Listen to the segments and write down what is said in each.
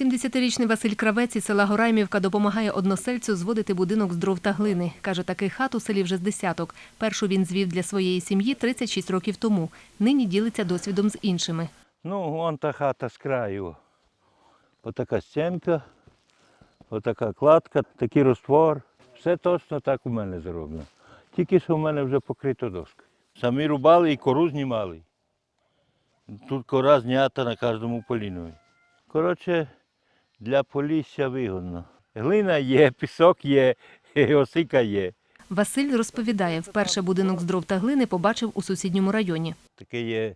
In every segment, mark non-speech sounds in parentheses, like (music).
70-річний Василь Кравець із села Гораймівка допомагає односельцю зводити будинок з дров та глини. Каже, такий хат у селі вже з десяток. Першу він звів для своєї сім'ї 36 років тому. Нині ділиться досвідом з іншими. Ну, вон та хата з краю. Отака стінка, отака кладка, такий розтвор. Все точно так у мене зроблено. Тільки що в мене вже покрито доскою. Самі рубали і кору знімали. Тут кора знята на кожному полінові. Коротше, для полісся вигодно. Глина є, пісок є, (laughs) осика є. Василь розповідає, вперше будинок з дров та глини побачив у сусідньому районі. Таке є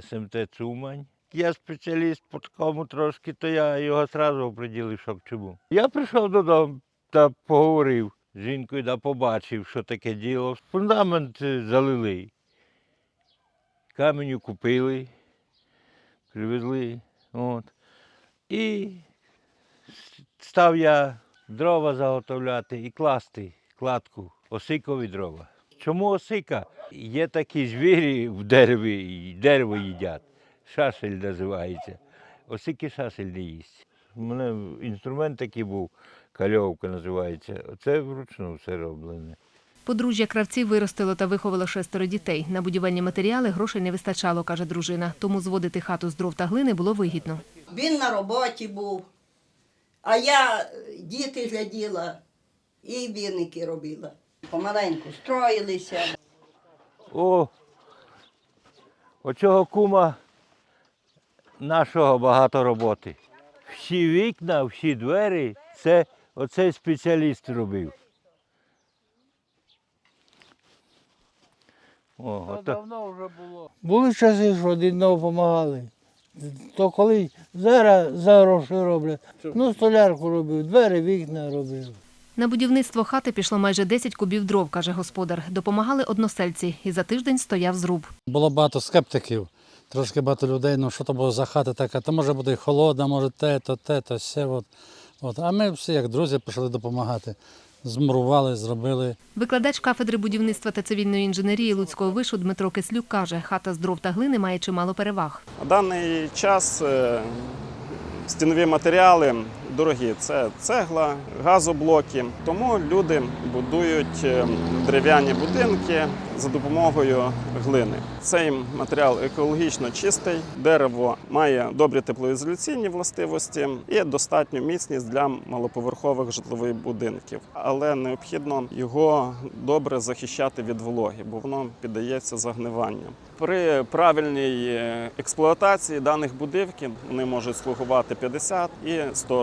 СМТ Цумань. Я спеціаліст по такому трошки, то я його одразу оприділив, що к чому. Я прийшов додому та поговорив з жінкою, та побачив, що таке діло. Фундамент е, залили. Каменю купили, привезли. От. І став я дрова заготовляти і класти кладку, осикові дрова. Чому осика? Є такі звірі в дереві, і дерево їдять. Шашель називається. Осики шашель не їсть. У мене інструмент такий був, кальовка називається. Оце вручну все роблене. Подружжя кравців виростило та виховало шестеро дітей. На будівельні матеріали грошей не вистачало, каже дружина. Тому зводити хату з дров та глини було вигідно. Він на роботі був, а я е, діти гляділа і віники робила. Помаленьку строїлися. О, оцього кума нашого багато роботи. Всі вікна, всі двері, це оцей спеціаліст робив. О, ото. Були часи, що один одного допомагали. То коли зараз за гроші роблять. Ну, столярку робив, двері, вікна робив. На будівництво хати пішло майже 10 кубів дров, каже господар. Допомагали односельці, і за тиждень стояв зруб. Було багато скептиків, трошки багато людей, ну що то було за хата така, то може буде холодна, може те, то те, то все. От. От. А ми всі, як друзі, почали допомагати. Змурували, зробили. Викладач кафедри будівництва та цивільної інженерії Луцького вишу Дмитро Кислюк каже, хата з дров та глини має чимало переваг. На даний час е, стінові матеріали дорогі. Це цегла, газоблоки. Тому люди будують е, дерев'яні будинки за допомогою глини. Цей матеріал екологічно чистий, дерево має добрі теплоізоляційні властивості і достатню міцність для малоповерхових житлових будинків. Але необхідно його добре захищати від вологи, бо воно піддається загниванню. При правильній е, експлуатації даних будинків вони можуть слугувати 50 і 100